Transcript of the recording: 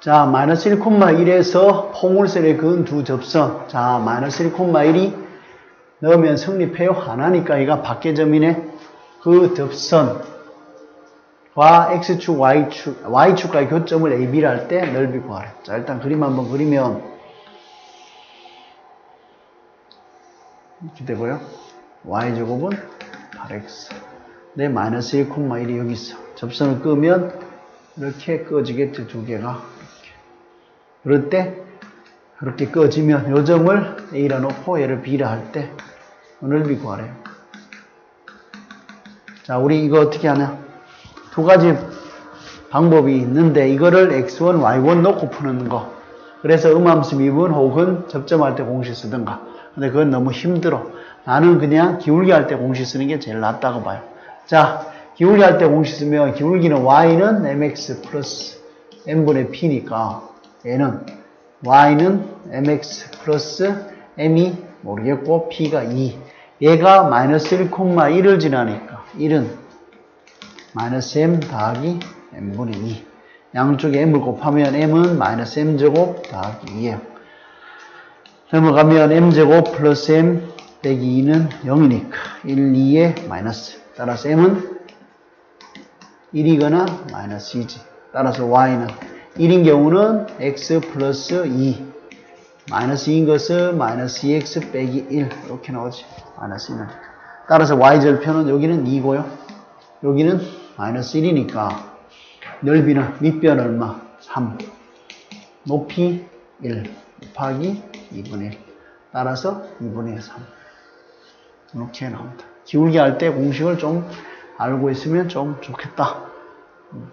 자, 마이너스 1,1에서 포물선에 그은 두 접선. 자, 마이너스 1,1이 넣으면 성립해요. 하나니까 얘가 밖의 점이네. 그 접선과 x축, y축, y축과의 교점을 AB를 할 때 넓이 구하래. 자, 일단 그림 한번 그리면 이렇게 되고요. y제곱은 8x. 내 마이너스 1,1이 여기 있어. 접선을 끄면 이렇게 꺼지겠죠. 두 개가. 그럴 때 그렇게 꺼지면 요 점을 A라 놓고 얘를 B라 할 때 넓이 구하래요. 자, 우리 이거 어떻게 하냐? 두 가지 방법이 있는데 이거를 x1, y1 놓고 푸는 거. 그래서 음함수 미분 혹은 접점할 때 공식 쓰든가. 근데 그건 너무 힘들어. 나는 그냥 기울기 할 때 공식 쓰는 게 제일 낫다고 봐요. 자, 기울기 할 때 공식 쓰면 기울기는 y는 mx 플러스 m분의 p니까 얘는 y는 mx 플러스 m이 모르겠고 p가 2. 얘가 마이너스 1,1을 지나니까 1은 마이너스 m 더하기 m분의 2. 양쪽에 m을 곱하면 m은 마이너스 m제곱 더하기 2예요. 넘어가면 m제곱 플러스 m 빼기 2는 0이니까 1, 2에 마이너스. 따라서 m은 1이거나 마이너스 2지. 따라서 y는 1인 경우는 x 플러스 2. 마이너스 2인 것은 마이너스 2x 빼기 1. 이렇게 나오지. 마이너스 1은. 따라서 y절편은 여기는 2고요. 여기는 마이너스 1이니까 넓이는 밑변 얼마? 3. 높이 1 곱하기 2분의 1. 따라서 2분의 3. 이렇게 나옵니다. 기울기 할 때 공식을 좀 알고 있으면 좀 좋겠다. 음.